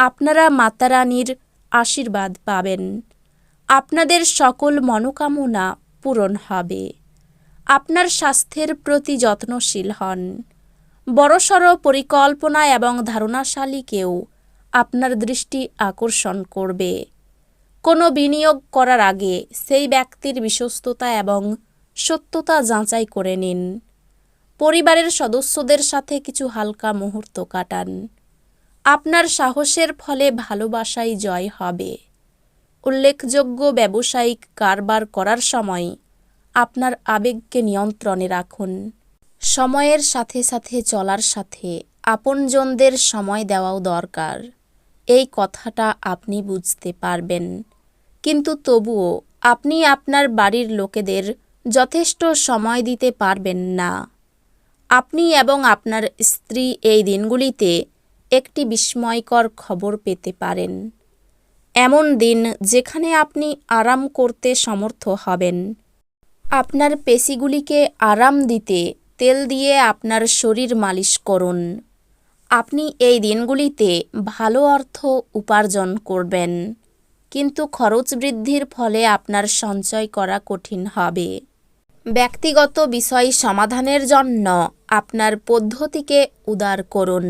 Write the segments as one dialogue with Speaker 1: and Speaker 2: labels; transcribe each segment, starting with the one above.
Speaker 1: আপনারা মাতারানীর আশীর্বাদ পাবেন। আপনাদের সকল মনোকামনা পূরণ হবে। আপনার স্বাস্থ্যের প্রতি যত্নশীল হন। বড়সড় পরিকল্পনা এবং ধারণাশালীকেও আপনার দৃষ্টি আকর্ষণ করবে। কোনো বিনিয়োগ করার আগে সেই ব্যক্তির বিশ্বস্ততা এবং সত্যতা যাচাই করে নিন। পরিবারের সদস্যদের সাথে কিছু হালকা মুহূর্ত কাটান। আপনার সাহসের ফলে ভালোবাসাই জয় হবে। উল্লেখযোগ্য ব্যবসায়িক কারবার করার সময় আপনার আবেগকে নিয়ন্ত্রণে রাখুন। সময়ের সাথে সাথে চলার সাথে আপনজনদের সময় দেওয়াও দরকার। এই কথাটা আপনি বুঝতে পারবেন। কিন্তু তবুও আপনি আপনার বাড়ির লোকেদের যথেষ্ট সময় দিতে পারবেন না। আপনি এবং আপনার স্ত্রী এই দিনগুলিতে একটি বিস্ময়কর খবর পেতে পারেন। এমন দিন যেখানে আপনি আরাম করতে সমর্থ হবেন। আপনার পেশিগুলিকে আরাম দিতে তেল দিয়ে আপনার শরীর মালিশ করুন। আপনি এই দিনগুলিতে ভালো অর্থ উপার্জন করবেন, কিন্তু খরচ বৃদ্ধির ফলে আপনার সঞ্চয় করা কঠিন হবে। ব্যক্তিগত বিষয় সমাধানের জন্য আপনার পদ্ধতিকে উদার করুন।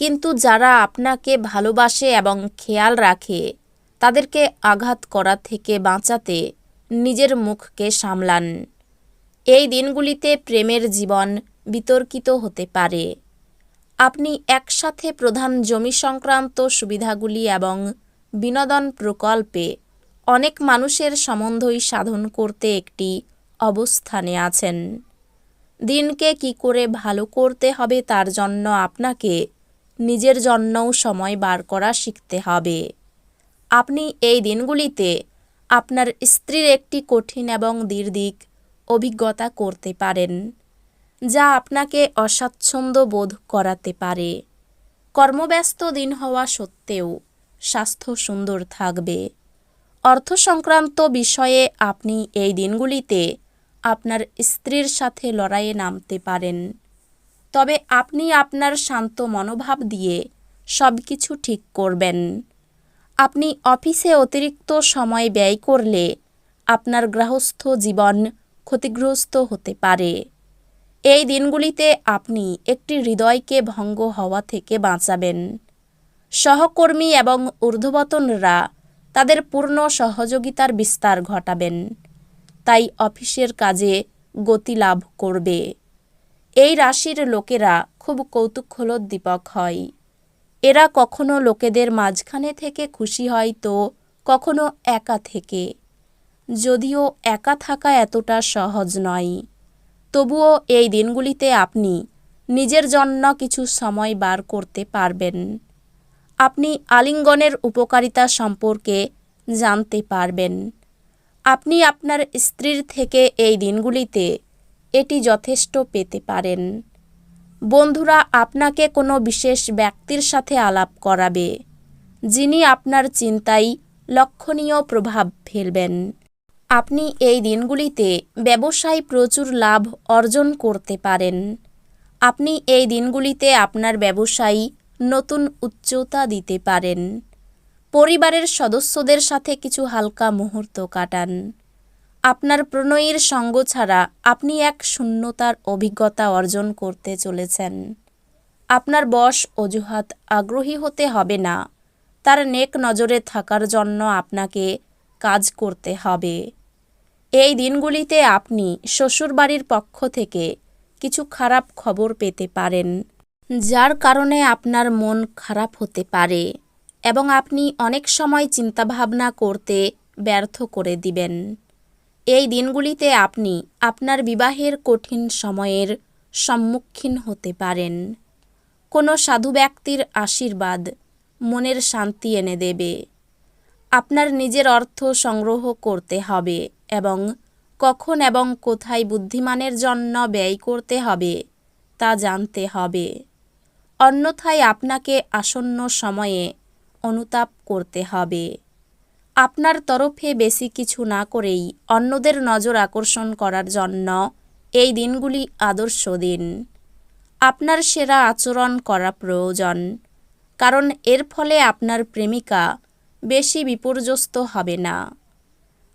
Speaker 1: কিন্তু যারা আপনাকে ভালোবাসে এবং খেয়াল রাখে, তাদেরকে আঘাত করা থেকে বাঁচাতে নিজের মুখকে সামলান। এই দিনগুলিতে প্রেমের জীবন বিতর্কিত হতে পারে। আপনি একসাথে প্রধান জমি সংক্রান্ত সুবিধাগুলি এবং বিনোদন প্রকল্পে অনেক মানুষের সম্বন্ধই সাধন করতে একটি অবস্থানে আছেন। দিনকে কি করে ভালো করতে হবে তার জন্য আপনাকে নিজের জন্যও সময় বার করা শিখতে হবে। আপনি এই দিনগুলিতে আপনার স্ত্রীর একটি কঠিন এবং দীর্ঘিক অভিজ্ঞতা করতে পারেন, যা আপনাকে অস্বাচ্ছন্দ্য বোধ করাতে পারে। কর্মব্যস্ত দিন হওয়া সত্ত্বেও স্বাস্থ্য সুন্দর থাকবে। অর্থ সংক্রান্ত বিষয়ে আপনি এই দিনগুলিতে আপনার স্ত্রীর সাথে লড়াইয়ে নামতে পারেন। তবে আপনি আপনার শান্ত মনোভাব দিয়ে সব কিছু ঠিক করবেন। আপনি অফিসে অতিরিক্ত সময় ব্যয় করলে আপনার গৃহস্থ জীবন ক্ষতিগ্রস্ত হতে পারে। এই দিনগুলিতে আপনি একটি হৃদয়কে ভঙ্গ হওয়া থেকে বাঁচাবেন। সহকর্মী এবং ঊর্ধ্বতনরা তাদের পূর্ণ সহযোগিতার বিস্তার ঘটাবেন। তাই অফিসের কাজে গতি লাভ করবে। এই রাশির লোকেরা খুব কৌতূহলোদ্দীপক হয়। এরা কখনো লোকেদের মাঝখানে থেকে খুশি হয় তো কখনো একা থেকে। যদিও একা থাকা এতটা সহজ নয়। তবুও এই দিনগুলিতে আপনি নিজের জন্য কিছু সময় বার করতে পারবেন। আপনি আলিঙ্গনের উপকারিতা সম্পর্কে জানতে পারবেন। আপনি আপনার স্ত্রীর থেকে এই দিনগুলিতে এটি যথেষ্ট পেতে পারেন। বন্ধুরা, আপনাকে কোনো বিশেষ ব্যক্তির সাথে আলাপ করাবে, যিনি আপনার চিন্তায় লক্ষণীয় প্রভাব ফেলবেন। আপনি এই দিনগুলিতে ব্যবসায় প্রচুর লাভ অর্জন করতে পারেন। আপনি এই দিনগুলিতে আপনার ব্যবসায়ী নতুন উচ্চতা দিতে পারেন। পরিবারের সদস্যদের সাথে কিছু হালকা মুহূর্ত কাটান। আপনার প্রণয়ীর সঙ্গ ছাড়া আপনি এক শূন্যতার অভিজ্ঞতা অর্জন করতে চলেছেন। আপনার বশ অজুহাত আগ্রহী হতে হবে না। তার নেক নজরে থাকার জন্য আপনাকে কাজ করতে হবে। এই দিনগুলিতে আপনি শ্বশুরবাড়ির পক্ষ থেকে কিছু খারাপ খবর পেতে পারেন, যার কারণে আপনার মন খারাপ হতে পারে এবং আপনি অনেক সময় চিন্তাভাবনা করতে ব্যর্থ করে দিবেন। এই দিনগুলিতে আপনি আপনার বিবাহের কঠিন সময়ের সম্মুখীন হতে পারেন। কোনো সাধু ব্যক্তির আশীর্বাদ মনের শান্তি এনে দেবে। আপনার নিজের অর্থ সংগ্রহ করতে হবে এবং কখন এবং কোথায় বুদ্ধিমানের জন্য ব্যয় করতে হবে তা জানতে হবে। অন্যথায় আপনাকে আসন্ন সময়ে অনুতাপ করতে হবে। আপনার তরফে বেশি কিছু না করেই অন্যদের নজর আকর্ষণ করার জন্য এই দিনগুলি আদর্শ দিন। আপনার সেরা আচরণ করা প্রয়োজন, কারণ এর ফলে আপনার প্রেমিকা বেশি বিপর্যস্ত হবে না।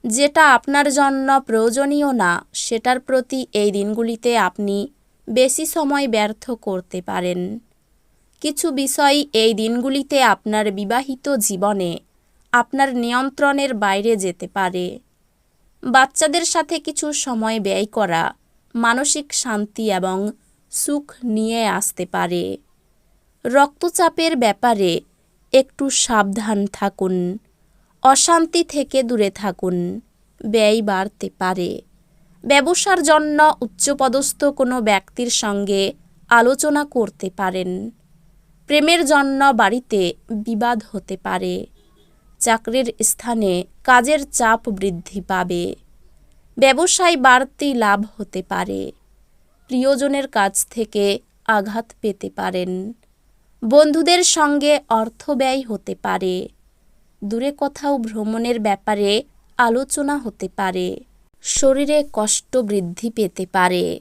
Speaker 1: যেটা আপনার জন্য প্রয়োজনীয় না, সেটার প্রতি এই দিনগুলিতে আপনি বেশি সময় ব্যর্থ করতে পারেন। কিছু বিষয় এই দিনগুলিতে আপনার বিবাহিত জীবনে আপনার নিয়ন্ত্রণের বাইরে যেতে পারে। বাচ্চাদের সাথে কিছু সময় ব্যয় করা, মানসিক শান্তি এবং সুখ নিয়ে আসতে পারে। রক্তচাপের ব্যাপারে একটু সাবধান থাকুন, অশান্তি থেকে দূরে থাকুন, ব্যয় বাড়তে পারে। ব্যবসার জন্য উচ্চপদস্থ কোনো ব্যক্তির সঙ্গে আলোচনা করতে পারেন। প্রেমের জন্য বাড়িতে বিবাদ হতে পারে। চাকরির স্থানে কাজের চাপ বৃদ্ধি পাবে। ব্যবসায় বাড়তি লাভ হতে পারে। প্রিয়জনের কাছ থেকে আঘাত পেতে পারেন। বন্ধুদের সঙ্গে অর্থ ব্যয় হতে পারে। দূরে কোথাও ভ্রমণের ব্যাপারে আলোচনা হতে পারে। শরীরে কষ্ট বৃদ্ধি পেতে পারে।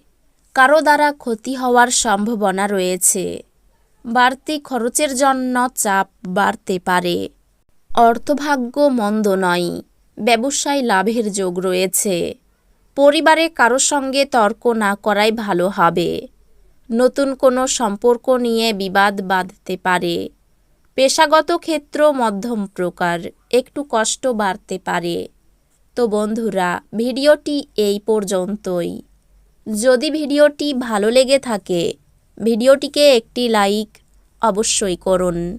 Speaker 1: কারও দ্বারা ক্ষতি হওয়ার সম্ভাবনা রয়েছে। বাড়তি খরচের জন্য চাপ বাড়তে পারে। অর্থভাগ্য মন্দ নয়, ব্যবসায় লাভের যোগ রয়েছে। পরিবারে কারও সঙ্গে তর্ক না করাই ভালো হবে। নতুন কোনো সম্পর্ক নিয়ে বিবাদ বাঁধতে পারে। পেশাগত ক্ষেত্র মধ্যম প্রকার, একটু কষ্ট বাড়তে পারে। তো বন্ধুরা, ভিডিওটি এই পর্যন্তই। যদি ভিডিওটি ভালো লেগে থাকে, ভিডিওটিকে একটি লাইক অবশ্যই করুন।